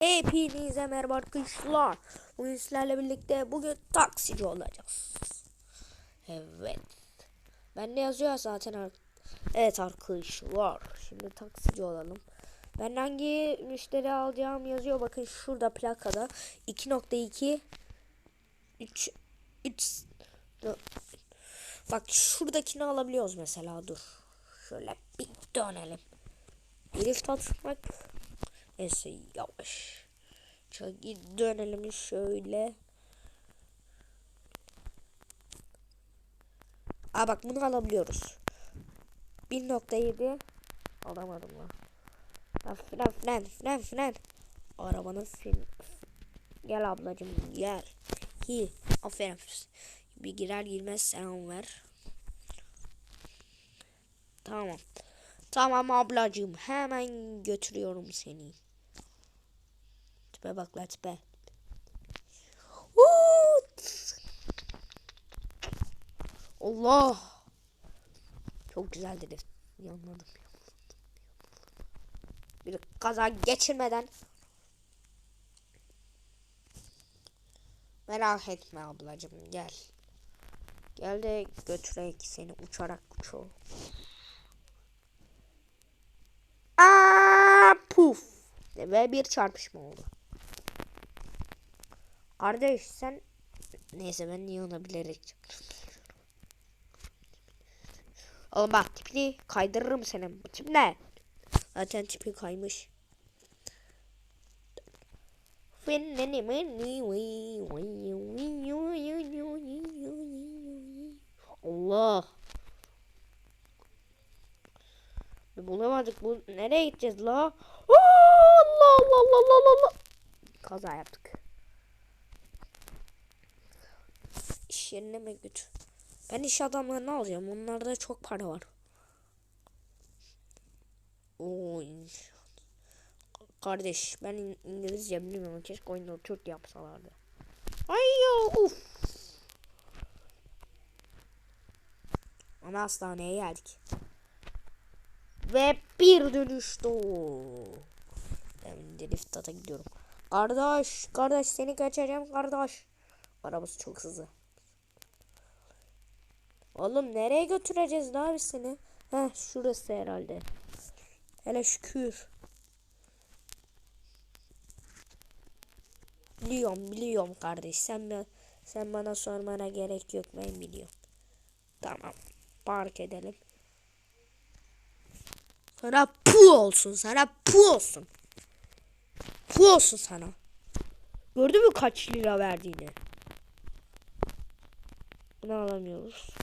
Hepinize merhaba arkadaşlar. Bugün sizlerle birlikte bugün taksici olacağız. Evet. Ben de yazıyor zaten. Evet arkadaşlar. Şimdi taksici olalım. Ben hangi müşteri alacağım yazıyor. Bakın şurada plakada 2.2 3 3 Bak şuradakini alabiliyoruz mesela dur. Şöyle bir dönelim. Drift atmak Neyse yavaş. Şöyle dönelim şöyle. Aa bak bunu alabiliyoruz. 1.7 alamadım lan. Lan fren fren fren fren. Arabanın fren. Gel ablacım gel. Hi aferin. Bir girer girmez selam ver. Tamam. Tamam ablacığım hemen götürüyorum seni. Tipe bak la tipe. Allah. Çok güzel dedi. Yanladım. Bir kaza geçirmeden. Merak etme ablacığım gel. Gel de götüreyim seni uçarak uçuyor. Aa, puf. Ve bir çarpışma oldu. Kardeş sen neyse ben niye ona bilerek çıktım. Oğlum bak tipini kaydırırım senin. Tip ne? Zaten tipi kaymış. Allah. Bulamadık. Bu nereye gideceğiz la? Allah Allah Allah Allah Allah. Kaza yaptık. İş yerine mi götür? Ben iş adamlarını alacağım. Onlarda çok para var. Oy. Kardeş ben İng- İngilizce bilmiyorum. Keşke oyunda Türk yapsalardı. Ay ya uf. Ana hastaneye geldik. Ve bir dönüştü. Drift ata gidiyorum. Kardeş, kardeş seni kaçıracağım kardeş. Arabası çok hızlı. Oğlum nereye götüreceğiz biz seni? Heh şurası herhalde. Hele şükür. Biliyorum biliyorum kardeş. Sen sen bana sormana gerek yok ben biliyorum. Tamam. Park edelim. Sana pu olsun. Sana pu olsun. Pu olsun sana. Gördün mü kaç lira verdiğini? Bunu alamıyoruz.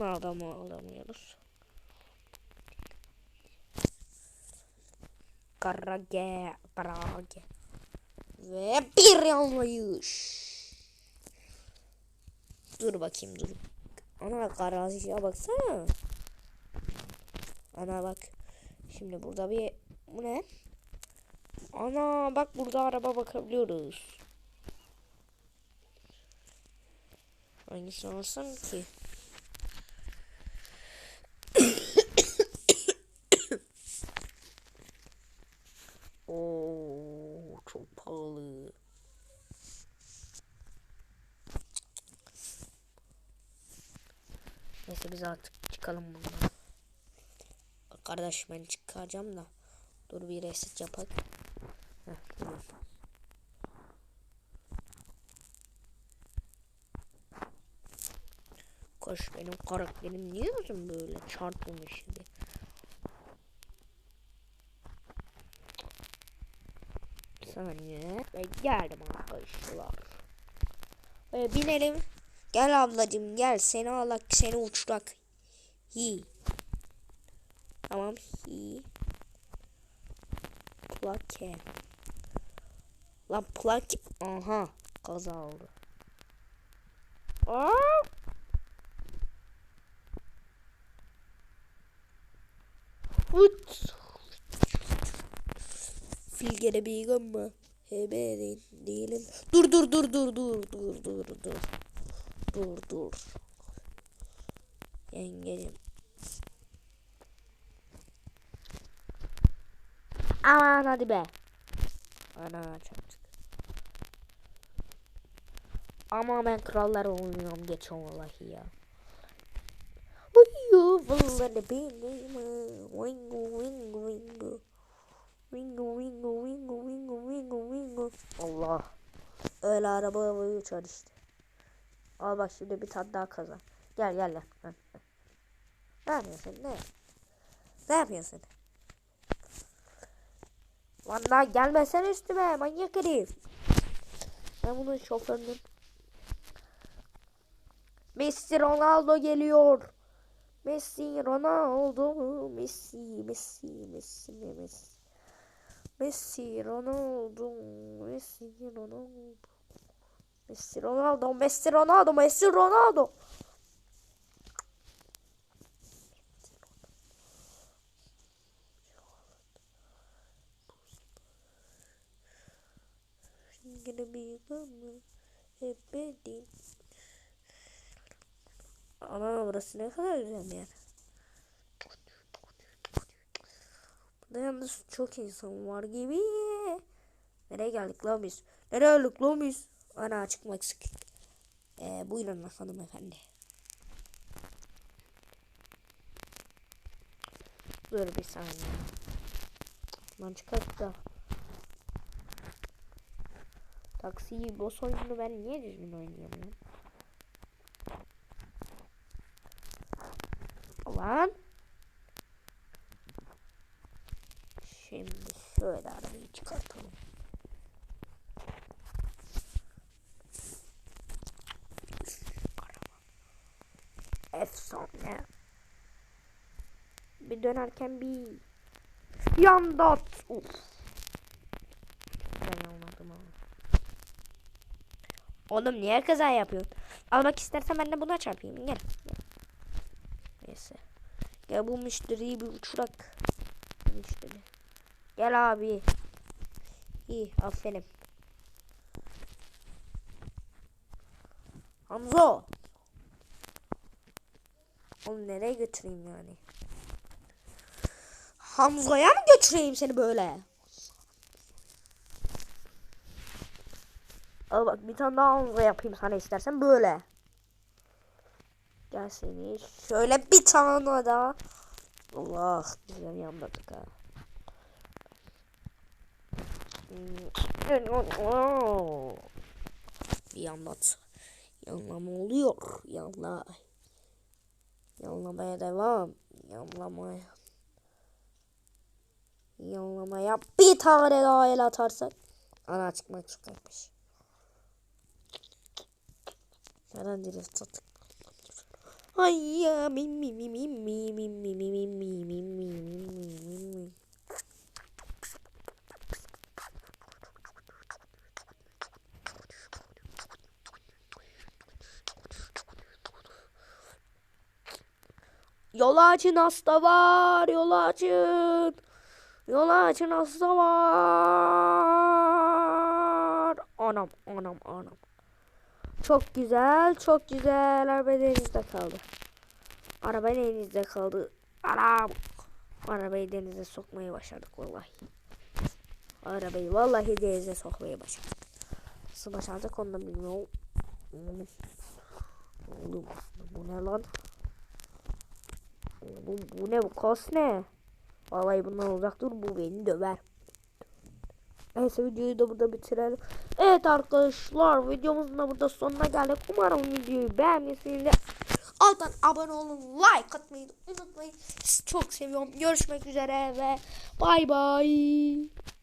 Adamı alamıyoruz. Karage, karage. Ve bir yanlayış. Dur bakayım dur. Ana garaja baksana. Ana bak. Şimdi burada bir bu ne? Ana bak burada araba bakabiliyoruz. Hangisini alsam ki? Oo çok pahalı. Neyse biz artık çıkalım bundan. Kardeş ben çıkacağım da. Dur bir reset yapak. Heh, tamam. Koş benim karakterim niye uzun böyle çarpılmış şimdi. Saniye. Ve geldim arkadaşlar. Ve binelim. Gel ablacım gel seni alak seni uçurak. Hi. Tamam hi. Plake. Lan plake. Aha. Kaza oldu. Aa! Fut. Fil gene bir ama. Heberin değilim. Dur dur dur dur dur dur dur dur. Dur dur. Yengecim. Aman hadi be. Ana çarptık. Ama ben krallar oynuyorum geç vallahi ya. Uyuyor vallahi benim. Wingo Öyle araba havaya uçar işte. Al bak şimdi bir tane daha kazan. Gel gel gel. Ne yapıyorsun ne? Ne yapıyorsun? Lan daha gelmesene üstüme manyak herif. Ben bunun şoförünüm. Messi Ronaldo geliyor. Messi Ronaldo Messi Messi Messi Messi Messi Ronaldo Messi Ronaldo Messi Ronaldo Messi Ronaldo Messi Ronaldo Gonna be mama ebedi Ama burası ne kadar güzel bir yer. Burada yalnız çok insan var gibi. Nereye geldik lan biz? Nereye geldik lan biz? Ana açık Meksik. Ee, buyurun hanımefendi. Dur bir saniye. Lan çıkart da. Taksiyi boss oyununu ben niye düzgün oynayamıyorum? Lan. Şimdi şöyle arabayı çıkartalım. Efsane. Bir dönerken bir yandat. Uf. Ben olmadım ama. Oğlum niye kaza yapıyorsun? Almak istersen ben de buna çarpayım. Gel. Neyse. Gel bu müşteriyi bir uçurak. Müşteri. Gel abi. İyi aferin. Hamza. Oğlum nereye götüreyim yani? Hamza'ya mı götüreyim seni böyle? Al bak bir tane daha Hamza yapayım sana istersen böyle. Gel seni şöyle bir tane daha. Allah güzel yanladık ha. Bir yanlat. Yanlama oluyor. Yanla. Yanlamaya devam. Yanlamaya. Yanlamaya bir tane daha el atarsak. Ana çıkmak çıkmış. Neden drift attık? Ay ya mi mi mi mi mi mi mi mi mi mi mi mi mi mi Yol açın hasta var. Yol açın. Yol açın hasta var. Anam anam anam. Çok güzel çok güzel. Araba denizde kaldı. Araba denizde kaldı. Anam. Arabayı denize sokmayı başardık vallahi. Arabayı vallahi denize sokmayı başardık. Nasıl başardık onu da bilmiyorum. Oğlum. Oğlum bu ne lan? Bu, bu ne bu kas ne? Vallahi bundan uzak dur bu beni döver. Neyse videoyu da burada bitirelim. Evet arkadaşlar videomuzun da burada sonuna geldik. Umarım videoyu beğenmişsinizdir. Alttan abone olun, like atmayı unutmayın. Sizi çok seviyorum. Görüşmek üzere ve bay bay.